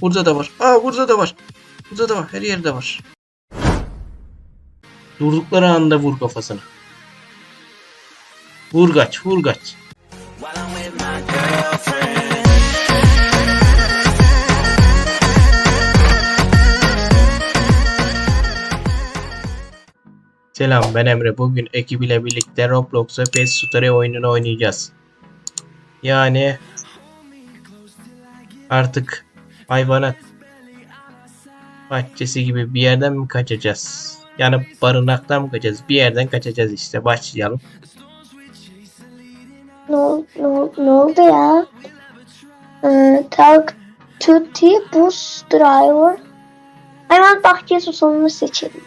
Burada da var. Aa burada da var. Burada da var. Her yerde var. Durdukları anda vur kafasına. Vur kaç, vur kaç. Selam ben Emre. Bugün ekibiyle birlikte Roblox'a Pet Story oyununu oynayacağız. Yani artık hayvanat bahçesi gibi bir yerden mi kaçacağız? Yani barınaktan mı kaçacağız? Bir yerden kaçacağız işte. Başlayalım. Ne, ne, ne oldu ya? Ee, Talk to the bus driver. Hemen bahçesi sonunu seçelim.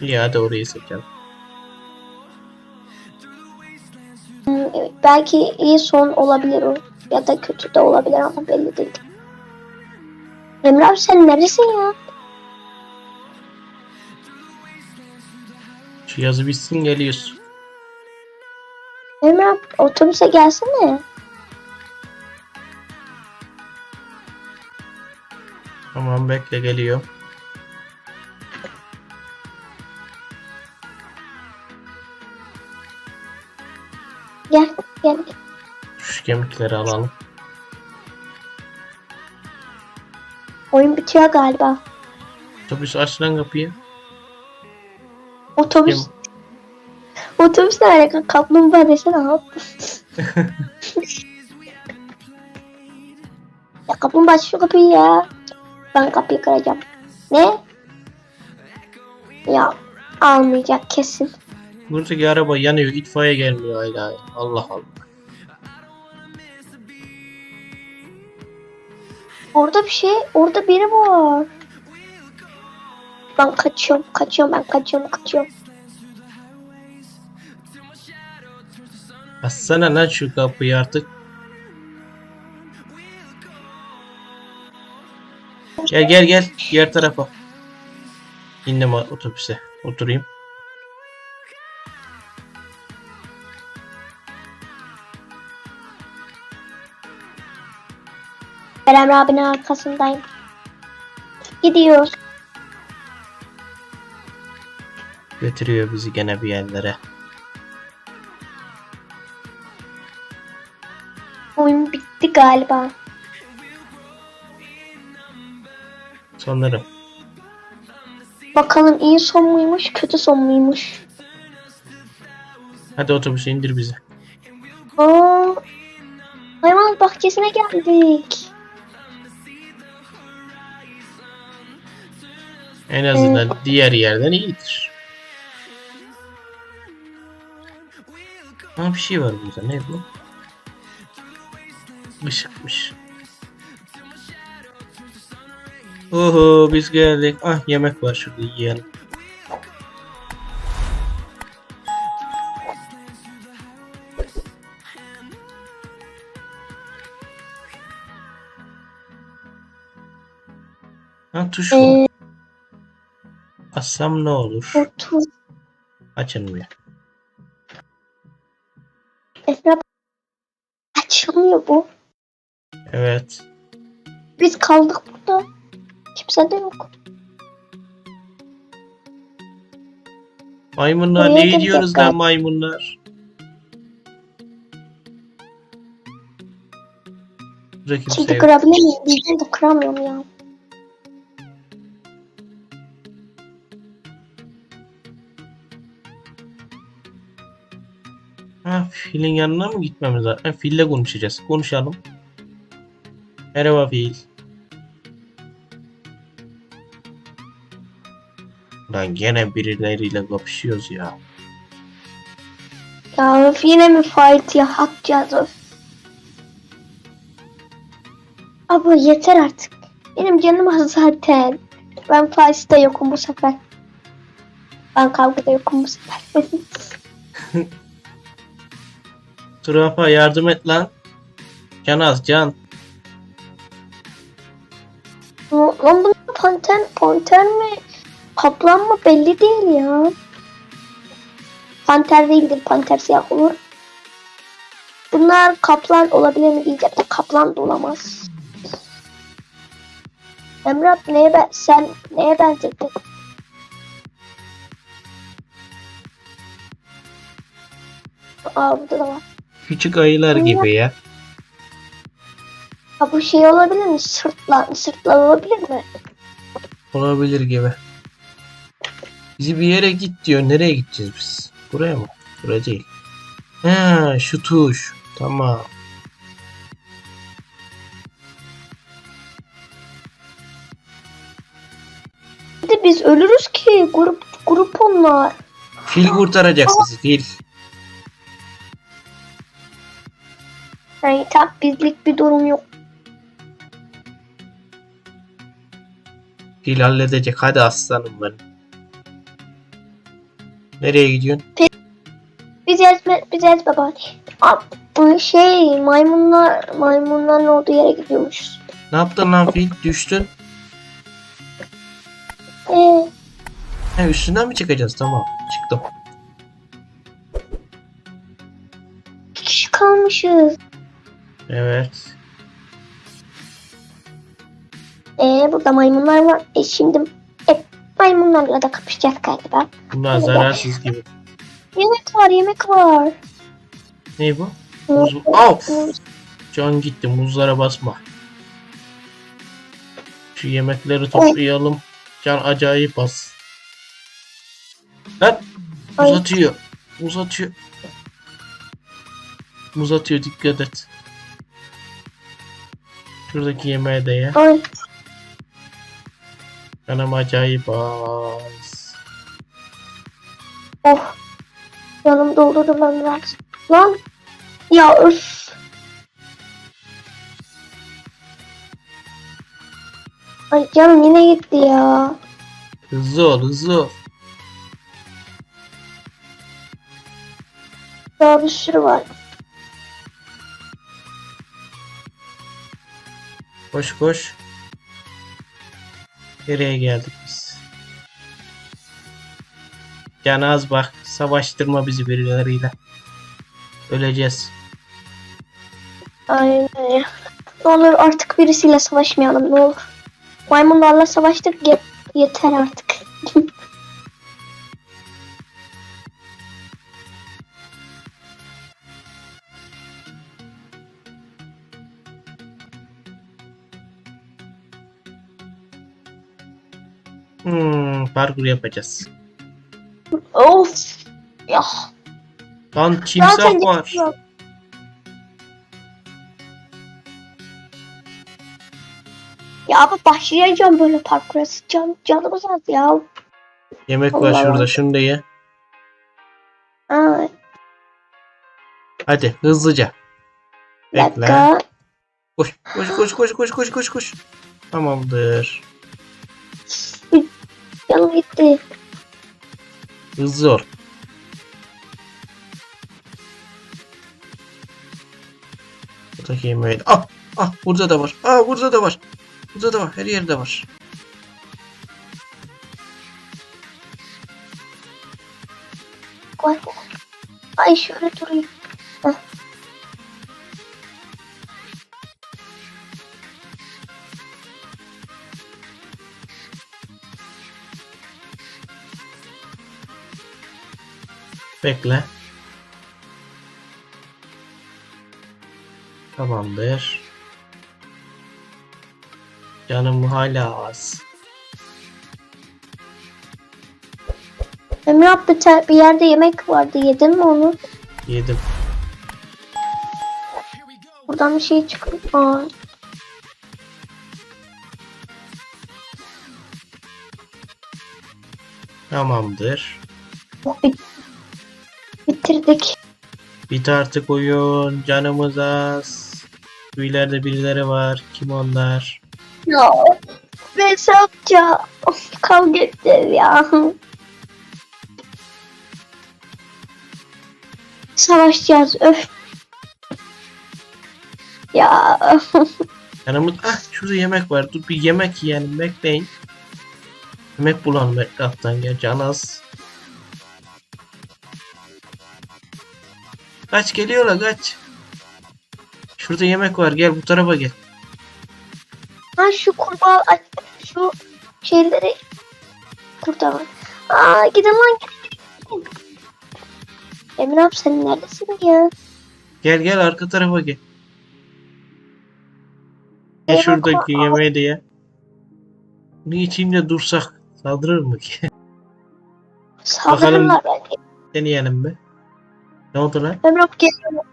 Ya orayı seçelim. Hmm, evet, belki iyi son olabilir o. Ya da kötü de olabilir ama belli değil. Emre abi sen neredesin ya? Şu yazı bitsin geliyoruz. Emre abi otobüse gelsene. Tamam bekle geliyor. Kemikleri alalım. Oyun bitiyor galiba. Otobüs aç lan kapıyı. Otobüs. Otobüs ne alaka? Kaplumbağa desene abi. ya kaplumbağa aç şu kapıyı ya. Ben kapıyı kıracağım. Ne? Ya almayacak kesin. Buradaki araba yanıyor. itfaiye gelmiyor hala. Allah Allah. Orada bir şey, orada biri var. Ben kaçıyorum, kaçıyorum, ben kaçıyorum, kaçıyorum. Açsana lan şu kapıyı artık. Gel gel gel. Diğer tarafa. İndim otobüse. Oturayım. Kerem abinin arkasındayım. Gidiyoruz. Götürüyor bizi gene bir yerlere. Oyun bitti galiba. Sanırım. Bakalım iyi son muymuş, kötü son muymuş. Hadi otobüse indir bizi. Aa, hayvanat bahçesine geldik. En azından diğer yerden iyidir. Ha bir şey var burada. Ne bu? Işıkmış. Oho biz geldik. Ah yemek var şurada yiyelim. Ha tuş var. Assam ne olur? otur. Açılmıyor. Esra açılmıyor bu. Evet. Biz kaldık burada. Kimse de yok. Maymunlar Buraya ne girecek diyoruz galiba. lan maymunlar? Burada kimse Şimdi yok. kırabilir miyim? Bizden de kıramıyorum ya. Filin yanına mı gitmemiz lazım? Ha, fille konuşacağız. Konuşalım. Merhaba fil. Lan gene birileriyle kapışıyoruz ya. Ya öf, yine mi fight ya? Atacağız öf. Abla yeter artık. Benim canım az zaten. Ben fight'ta yokum bu sefer. Ben kavgada yokum bu sefer. Turafa yardım et lan. Can az can. Lan bunlar panter, panter mi? Kaplan mı belli değil ya. Panter değildir. Panter siyah olur. Bunlar kaplan olabilir mi diyeceğim de kaplan da olamaz. Emrah neye ben sen neye benzedin? Aa burada da var. Küçük ayılar gibi ya. Ha bu şey olabilir mi? Sırtlan, sırtlan olabilir mi? Olabilir gibi. Bizi bir yere git diyor. Nereye gideceğiz biz? Buraya mı? Buraya değil. Ha, şu tuş. Tamam. Bir de biz ölürüz ki grup grup onlar. Fil kurtaracak bizi. Fil. Yani tak bizlik bir durum yok. Fil halledecek. Hadi aslanım benim. Nereye gidiyorsun? Biz ezme, biz ezme bari. Aa, bu şey maymunlar maymunların olduğu yere gidiyormuşuz. Ne yaptın lan fil? Düştün. Ee, Ha, üstünden mi çıkacağız? Tamam. Çıktım. bir kişi kalmışız. Evet. Ee, burada maymunlar var. E şimdi e, maymunlarla da kapışacağız galiba. Bunlar zararsız gibi. Yemek var yemek var. Ne bu? Muz. Muz- muz. Can gitti. Muzlara basma. Şu yemekleri toplayalım. Can acayip bas. Lan! Muz Ay. atıyor. Muz atıyor. Muz atıyor dikkat et. Şuradaki yemeğe de ye. Ay, Canım acayip az. oh. Yanım doldurdu lan biraz. Lan. Ya öf. Ay canım yine gitti ya. Hızlı ol hızlı ol. Daha bir sürü var. Koş koş. Nereye geldik biz? Can az bak. Savaştırma bizi birileriyle. Öleceğiz. Aynen öyle. Ne olur artık birisiyle savaşmayalım ne olur. Maymunlarla savaştık ye- yeter artık. Hmm, parkur yapacağız. of. Ya. Lan timsah var. Ya abi başlayacağım böyle parkura. Can, canımız az ya. Yemek var Allah şurada. Allah. Şunu da ye. Aa, Hadi hızlıca. Bekle. koş koş koş koş koş koş koş. Tamamdır. Canım gitti. Hızlı ol. Buradaki yemeği. Ah ah burada da var. Ah burada da var. Burada da var. Her yerde var. Koy. Ay şöyle durayım. Bekle. Tamamdır. Canım hala az. Emrah bir, te- bir yerde yemek vardı. Yedin mi onu? Yedim. Buradan bir şey çıkıyor. Aa, Tamamdır. oh, bitirdik. Bit artık oyun. Canımız az. Bu ileride birileri var. Kim onlar? Ya. Mesapça. Of kavga edeceğiz ya. Savaşacağız öf. Ya Canımız... Ah şurada yemek var. Dur bir yemek yiyelim. Bekleyin. Yemek bulalım etraftan ya. Can az. Kaç geliyorlar kaç. Şurada yemek var. Gel bu tarafa gel. ha şu kurbağa şu şeyleri kurtarmak. Aa gidin lan gidin. Emre abi sen neredesin ya? Gel gel arka tarafa gel. Ya Eyvah, şuradaki yemeği de ye. Bunu içeyim dursak saldırır mı ki? Saldırırlar belki. Deneyelim mi? Ne oldu lan? Emre abi geliyor.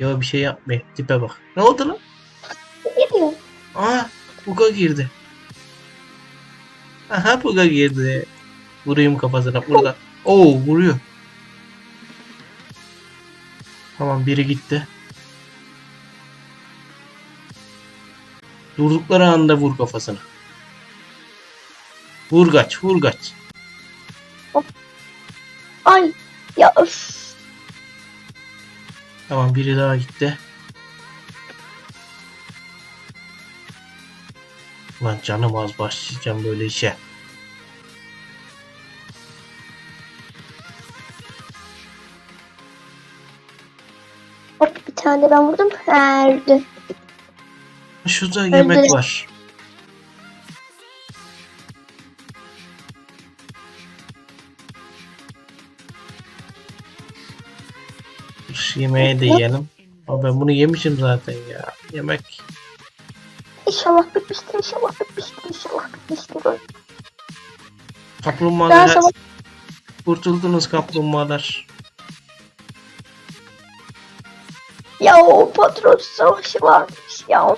Yo bir şey yapmıyor. Tipe bak. Ne oldu lan? Geliyor. Aa buga girdi. Aha buga girdi. Vurayım kafasına burada. Oo vuruyor. Tamam biri gitti. Durdukları anda vur kafasına. Vur kaç, vur kaç. Ay ya öf. Tamam biri daha gitti. Lan canım az başlayacağım böyle işe. Hop bir tane ben vurdum. Ha, öldü. Şurada yemek Öldü. var. Şu yemeği de yiyelim. Ama ben bunu yemişim zaten ya. Yemek. İnşallah bitmiştir. İnşallah bitmiştir. İnşallah bitmiştir. Kaplumbağalar. sabah Kurtuldunuz kaplumbağalar. ya o patron savaşı varmış ya.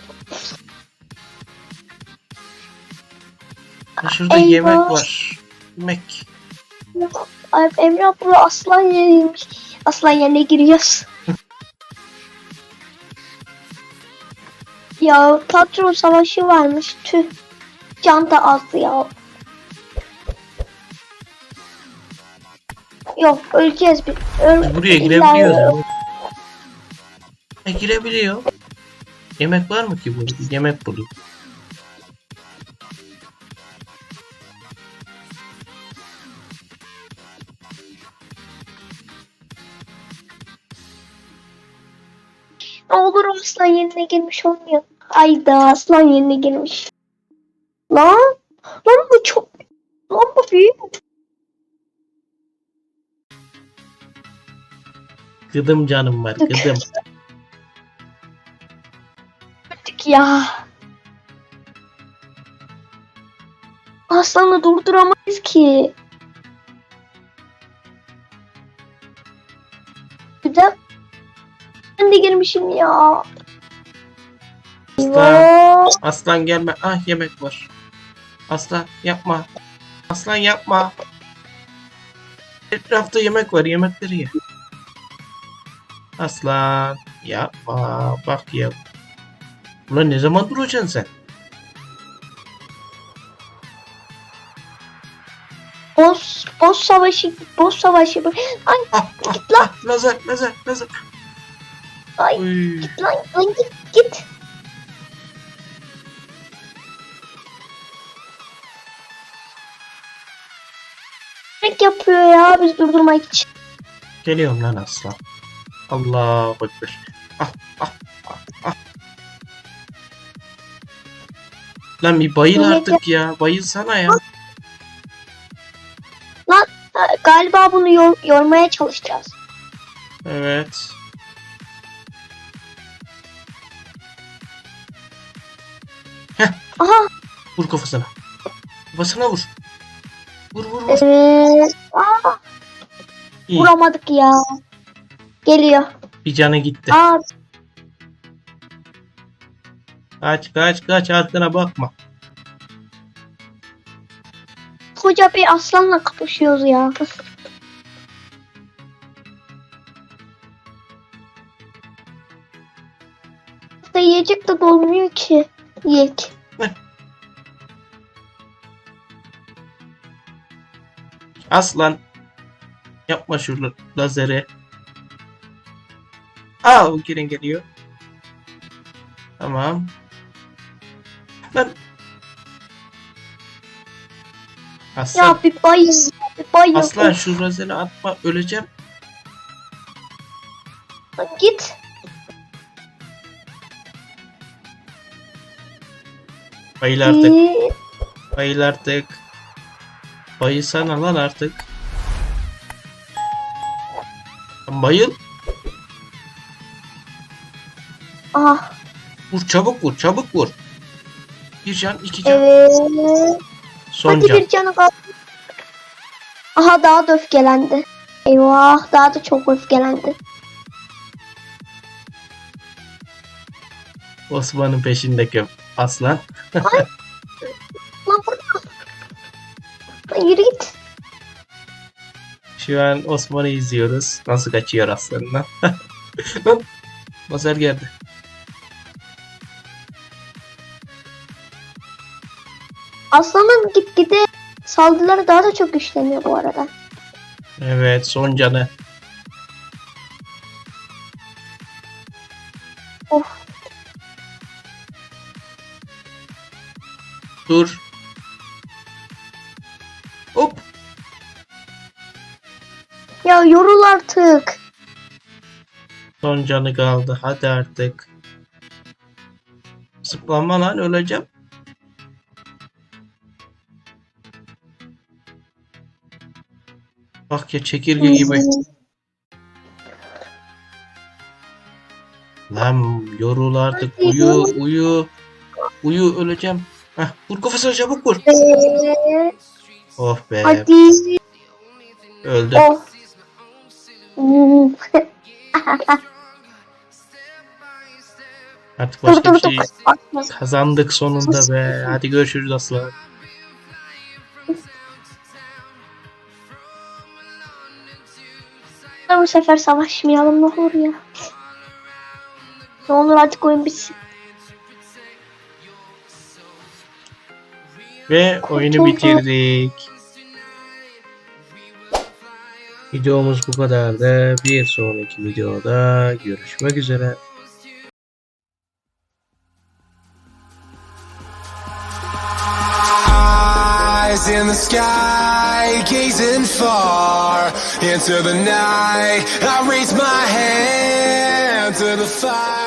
Ha, Şurada Eyvah. yemek var. Yemek. Ay, Emre burada aslan yeriymiş. Aslan yerine giriyoruz. ya patron savaşı varmış. Tüh. Can da azdı ya. Yok öleceğiz bir. Öl Buraya girebiliyoruz. E girebiliyor. Yemek var mı ki burada? Yemek bulduk. Ne olur aslan yerine girmiş olmuyor. Ayda aslan yerine girmiş. Lan. Lan bu çok. Lan bu büyük. Gıdım canım var. Gıdım. Artık ya. Aslanı durduramayız ki. Girmişim ya. Eyvah. Aslan gelme. Ah yemek var. Aslan yapma. Aslan yapma. Etrafta yemek var. Yemekleri ye. Aslan yapma. Bak ya. Ulan ne zaman duracaksın sen? Boss, boss savaşı, boss savaşı. Ay, Ah, ah, Git lan. ah, lazer, lazer, lazer. Ay, Uy. git lan, lan git, git. Ne yapıyor ya biz durdurmak için? Geliyorum lan aslan. Allah ekber. Ah, ah, ah, ah. Lan bir bayıl Yemek artık ya. Bayılsana ya. Ha, galiba bunu yor- yormaya çalışacağız. Evet. Aha, Vur kafasına. Kafasına vur. Vur vur vur. evet. Aa, İyi. vuramadık ya. Geliyor. Bir canı gitti. Aa, Kaç kaç kaç arkana bakma. koca bir aslanla kapışıyoruz ya. Da yiyecek de dolmuyor ki. Yiyek. Aslan. Yapma şu la- lazeri. Aa o girin geliyor. Tamam. Lan. Aslan. Ya bir bayıl. Bir bayıl. Aslan şu lazeri atma öleceğim. Git. Bayıl artık. Bayıl artık. Bayılsana lan artık. Bayıl. Ah Vur çabuk vur çabuk vur. Bir can iki can. evet. Son Hadi can. bir canı kaldı. Aha daha da öfkelendi. Eyvah daha da çok öfkelendi. Osman'ın peşindeki aslan. Yürü git. Şu an Osman'ı izliyoruz. Nasıl kaçıyor aslanına. Lan. Mazer geldi. Aslanın gitgide saldırıları daha da çok güçleniyor bu arada. Evet son canı. Of. Dur. Hop. Ya yorul artık. Son canı kaldı. Hadi artık. Zıplanma lan öleceğim. Bak ya çekirge gibi. Lan yorul artık. Uyu uyu. Uyu öleceğim. Heh, vur kafasına çabuk vur. Ee, Oh be. hadi. Öldü. Oh. Hmm. Artık başka bir şey kazandık sonunda be. Hadi görüşürüz aslan. Bu sefer savaşmayalım ne olur ya. Ne olur artık oyun bitsin. Ve oyunu bitirdik. Videomuz bu kadardı. Bir sonraki videoda görüşmek üzere. İn the sky, gazing far into the night. I raise my hand to the fire.